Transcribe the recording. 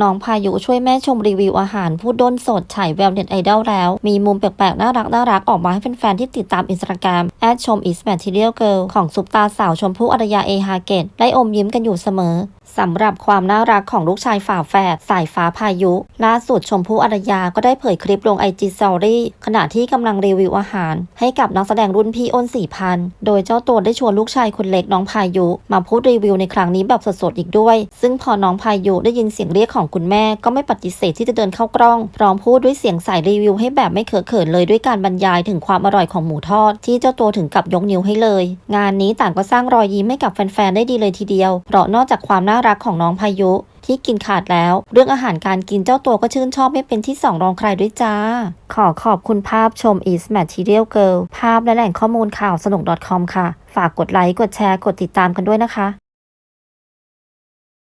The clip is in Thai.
น้องพายุช่วยแม่ชมรีวิวอาหารพูดด้นสดฉายแววเน็ตไอดอลแล้ว มีมุมแปลกๆ น่ารักน่ารักออกมาให้แฟนๆ ที่ติดตามอินสตาแกรมแอดชมอิสแมทเทียลเกิลของซุปตาสาวชมพู่อารยาเอฮาเกตได้อมยิ้มกันอยู่เสมอ สำหรับความน่ารักของลูกชายฝาแฝดสายฟ้าพายุ ล่าสุดชมพู่อารยาก็ได้เผยคลิปลงไอจีสตอรี่ขณะที่กำลังรีวิวอาหาร ให้กับนักแสดงรุ่นพี่อ้นสี่พันโดยเจ้าตัวได้ชวนลูกชายคนเล็กน้องพายุ มาพูดรีวิวในครั้งนี้แบบสดๆอีกด้วย ซึ่งพอน้องพายุได้ยินเสียงเรียกของคุณแม่ก็ไม่ปฏิเสธที่จะเดินเข้ากล้อง พร้อมพูดด้วยเสียงใสรีวิวให้แบบไม่เขอะเขินเลยด้วยการบรรยายถึงความอร่อยของหมูทอด ที่เจ้าตัวถึงกับยกนิ้วให้เลย งานนี้ต่างก็สร้างรอยยิ้มให้กับแฟนๆได้ดีเลยทีเดียวเพราะนอกจากความน่ารักของน้องพายุที่กินขาดแล้ว เรื่องอาหารการกินเจ้าตัวก็ชื่นชอบไม่เป็นที่สองรองใครด้วยจ้า ขอขอบคุณภาพชม is material girl ภาพและแหล่งข้อมูลข่าวสนุก .com ค่ะ ฝากกดไลค์ กดแชร์ กดติดตามกันด้วยนะคะ